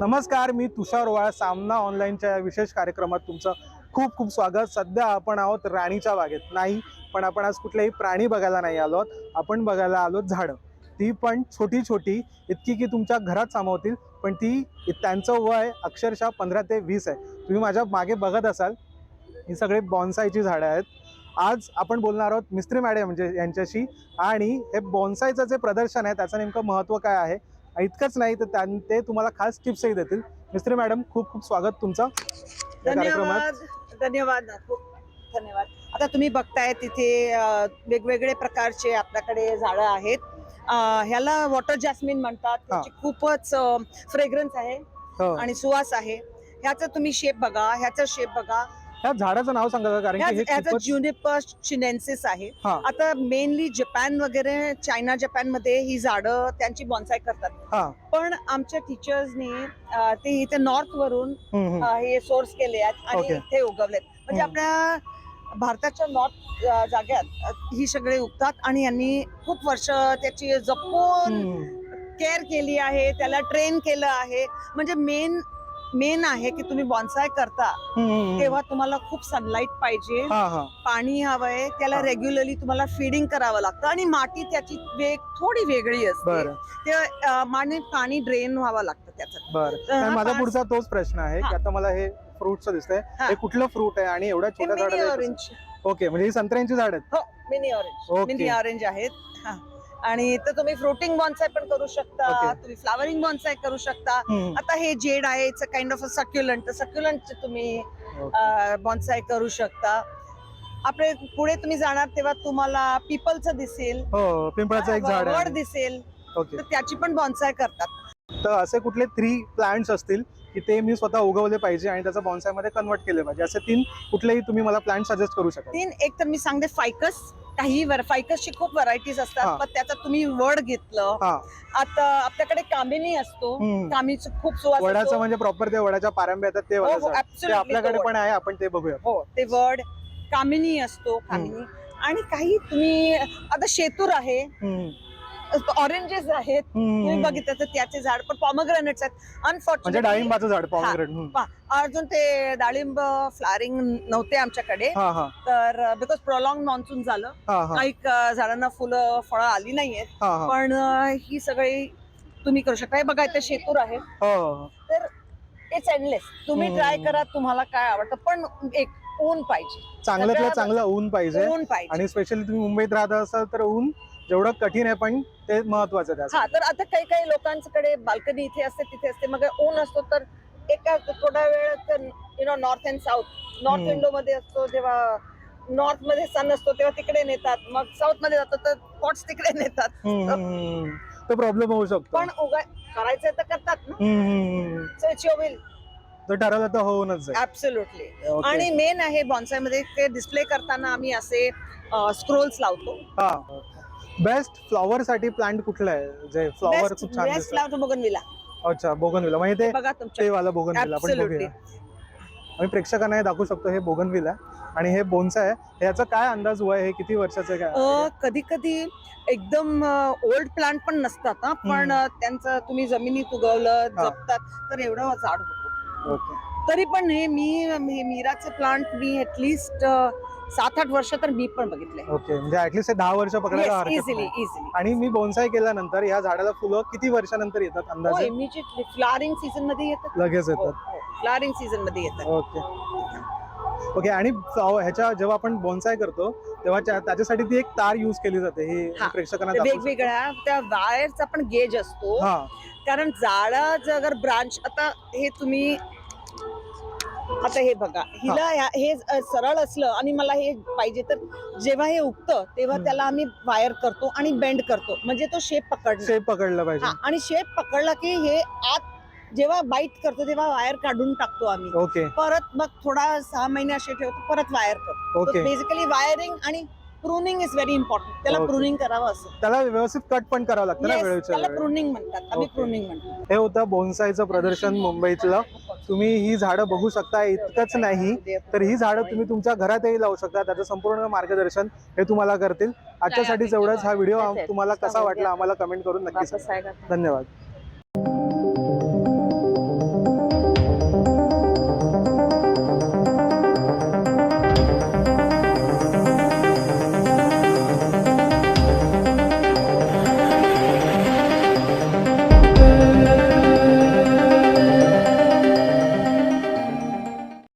नमस्कार मी तुषार ओवाळ. सामना ऑनलाईनच्या या विशेष कार्यक्रमात तुमचं खूप खूप स्वागत. सध्या आपण आहोत राणीच्या बागेत. नाही पण आपण आज कुठलेही प्राणी बघायला नाही आलो आहोत. आपण बघायला आलो झाडं. ती पण छोटी छोटी इतकी की तुमच्या घरात सामावतील पण ती त्यांचं वय अक्षरशः पंधरा ते वीस आहे. तुम्ही माझ्या मागे बघत असाल ही सगळे बॉन्सायची झाडं आहेत. आज आपण बोलणार आहोत मिस्त्री मॅडम म्हणजे यांच्याशी. आणि हे बॉन्सायचं जे प्रदर्शन आहे त्याचं नेमकं महत्त्व काय आहे? इतकंच नाही तर ते तुम्हाला खास टिप्सही देतील. मिस्त्री मॅडम खूप खूप स्वागत तुमचं धन्यवाद धन्यवाद धन्यवाद. आता तुम्ही बघताय तिथे वेगवेगळे प्रकारचे आपल्याकडे झाडं आहेत. ह्याला वॉटर जॅस्मिन म्हणतात. त्याची खूपच फ्रेग्रन्स आहे हो. आणि सुवास आहे. ह्याचा तुम्ही शेप बघा ह्याचा शेप बघा. ह्या झाडाचं नाव सांगा जरा, कारण की हे खूपच ज्युनिपर चिनेन्सिस आहे हा. आता मेनली जपान वगैरे चायना जपानमध्ये ही झाडं त्यांची बॉन्साय करतात हा पण आमच्या टीचर्सनी ते इथे नॉर्थ वरून हम्म, हम्म. अ, हे सोर्स केले आहेत आणि Okay. इथे उगवलेत म्हणजे हम्म. आपल्या भारताच्या नॉर्थ जाग्यात अ, ही सगळे उगतात आणि यांनी खूप वर्ष त्याची जपून हम्म. केअर केली आहे त्याला ट्रेन केलं आहे म्हणजे मेन मेन आहे की तुम्ही बॉन्साय करता. तेव्हा तुम्हाला खूप सनलाईट पाहिजे पाणी हवंय त्याला. रेग्युलरली तुम्हाला फिडिंग करावं लागतं आणि माती त्याची वेग थोडी वेगळी असते ते माने पाणी ड्रेन व्हावं लागतं त्याचं बरं माझा पुढचा तोच प्रश्न आहे की. आता मला हे फ्रुटच दिसतंय हा. कुठलं फ्रूट आहे आणि एवढ्या छोट्या ऑरेंज ओके म्हणजे ही संत्र्यांची झाड आहेत मिनी ऑरेंज. मिनी ऑरेंज आहेत. आणि तर तुम्ही फ्रुटिंग बॉन्साय पण करू शकता. तुम्ही फ्लावरिंग बॉन्साय करू शकता. आता हे जेड आहे it's kind of a succulent succulent तुम्ही. बॉन्साय करू शकता. आपले पुढे तुम्ही जाणार तेव्हा तुम्हाला पिपलचं दिसेल. हो पिंपळाचं एक झाड दिसेल. तर त्याची पण बॉन्साय करतात. तर असे कुठले थ्री प्लांट्स असतील की ते मी स्वतः उगवले पाहिजे आणि त्याचं bonsai मध्ये कन्वर्ट केले पाहिजे. असे तीन कुठलेही तुम्ही मला प्लांट सजेस्ट करू शकाल. तीन एक तर मी सांगते फायकस काही फायकसची खूप व्हरायटीज. असतात पण त्याचा तुम्ही वड घेतलं. आता आपल्याकडे कामिनी असतो. कामीचं खूप सुवास वडाचं. म्हणजे प्रॉपर ते वडाच्या पारंब्या येतात ते हो, हो, आपल्याकडे पण आहे आपण ते बघूया. हो ते वड कामिनी असतो कामिनी. आणि काही तुम्ही आता शेतूर आहे. ऑरेंजेस आहेत. तुम्ही. बघितलं तर त्याचे झाड पण पॉमग्रेनेट्स आहेत. म्हणजे अनफॉर्च्युनेटली डाळिंबाचं झाड. हम्म. अजून ते डाळिंब फ्लारिंग नव्हते आमच्याकडे. तर बिकॉज प्रॉलॉंग मान्सून झालं काही झाडांना फुलं फळं आली नाहीयेत. पण ही सगळी तुम्ही करू शकता. बघा इथे शेतूर आहे. हो, हो. तर इट्स एनलेस तुम्ही. ट्राय करा तुम्हाला काय आवडतं. पण एक ऊन पाहिजे. चांगल्यातलं सगळ्या- चांगलं ऊन पाहिजे. ऊन पाहिजे. आणि स्पेशली तुम्ही मुंबईत राहत असाल तर ऊन जेवढं कठीण आहे पण ते महत्वाचं आहे हा तर आता काही काही लोकांकडे बाल्कनी इथे असते तिथे असते. मग ऊन असतो तर एका थोडा वेळ you know north and south north. Window मध्ये असतो जेव्हा नॉर्थमध्ये सन असतो तेव्हा तिकडे नेतात. मग साऊथमध्ये जातो तर पॉट्स तिकडे नेतात. तो प्रॉब्लेम होऊ शकतो. पण उगा करायचं तर करतात ना. तो ठरवलं तर होऊनच. Okay. आणि मेन आहे बॉन्सायमध्ये ते डिस्प्ले करताना आम्ही असे स्क्रोल्स लावतो. बेस्ट फ्लॉवर साठी प्लांट कुठला आहे? जे फ्लॉवर खूप छान बेस्ट दिसतं लावतो बघून विला अच्छा बोगनविला. म्हणजे ते बघा तुमच्या ते वाला बोगनविला आपण Absolutely. बघूया आम्ही प्रेक्षकांना हे दाखवू शकतो हे बोगनविला आणि हे बोनसा आहे. ह्याचा काय अंदाज वय हे किती वर्षाचं आहे? काय कधी कधी एकदम ओल्ड प्लांट पण नसतात हा. पण. अ, त्यांचं तुम्ही जमिनीत उगवलं हा. जपतात तर एवढं झाड होतं. ओके. तरी पण हे मी हे मीराचे प्लांट मी ऍटलिस्ट सात आठ वर्ष तर मी पण बघितले. ओके म्हणजे ऍटलीस्ट हे दहा वर्ष पकडायला हरकत इझिली नाही. इझिली आणि मी बोन्साय केल्यानंतर या झाडाला फुलं किती वर्षानंतर येतात हो अंदाजे इमिजिएटली फ्लारिंग सीझनमध्ये येतात. लगेच येतात. फ्लारिंग सीझनमध्ये येतात. ओके. ओके आणि फ्लॉवर ह्याच्या जेव्हा आपण बोन्साय करतो तेव्हा त्या- त्याच्यासाठी ती एक तार युज केली जाते ही हा. प्रेक्षकांना दाखवू शकतो. वेगवेगळ्या त्या वायरचा पण गेज असतो. हा. कारण झाडा जर ब्रांच आता हे तुम्ही आता हे बघा हिला हे सरळ असलं आणि मला हे पाहिजे तर जेव्हा हे उगतं तेव्हा. त्याला आम्ही वायर करतो आणि बेंड करतो. म्हणजे तो शेप पकडतो शेप पकडलं पाहिजे. आणि शेप पकडला की हे आत जेव्हा बाईट करतो तेव्हा वायर काढून टाकतो आम्ही. ओके परत मग थोडा सहा महिने असे ठेवतो परत वायर करतो. ओके बेसिकली वायरिंग आणि प्रुनिंग इज व्हेरी इम्पॉर्टंट त्याला Okay. प्रुनिंग करावं असं. त्याला व्यवस्थित कट पण करावं लागतं ना Yes, वेळेच्या त्याला वेळी. प्रुनिंग म्हणतात. आम्ही Okay. प्रुनिंग म्हणतो. हे होतं बोन्सायचं प्रदर्शन मुंबईतलं. तुम्ही ही झाडं बघू शकता इतकंच नाही. तर ही झाडं तुम्ही तुमच्या घरातही लावू शकता. त्याचं संपूर्ण मार्गदर्शन हे तुम्हाला करतील. आजच्यासाठी एवढंच हा व्हिडिओ. तुम्हाला कसा वाटला आम्हाला कमेंट करून नक्की सांगा. धन्यवाद.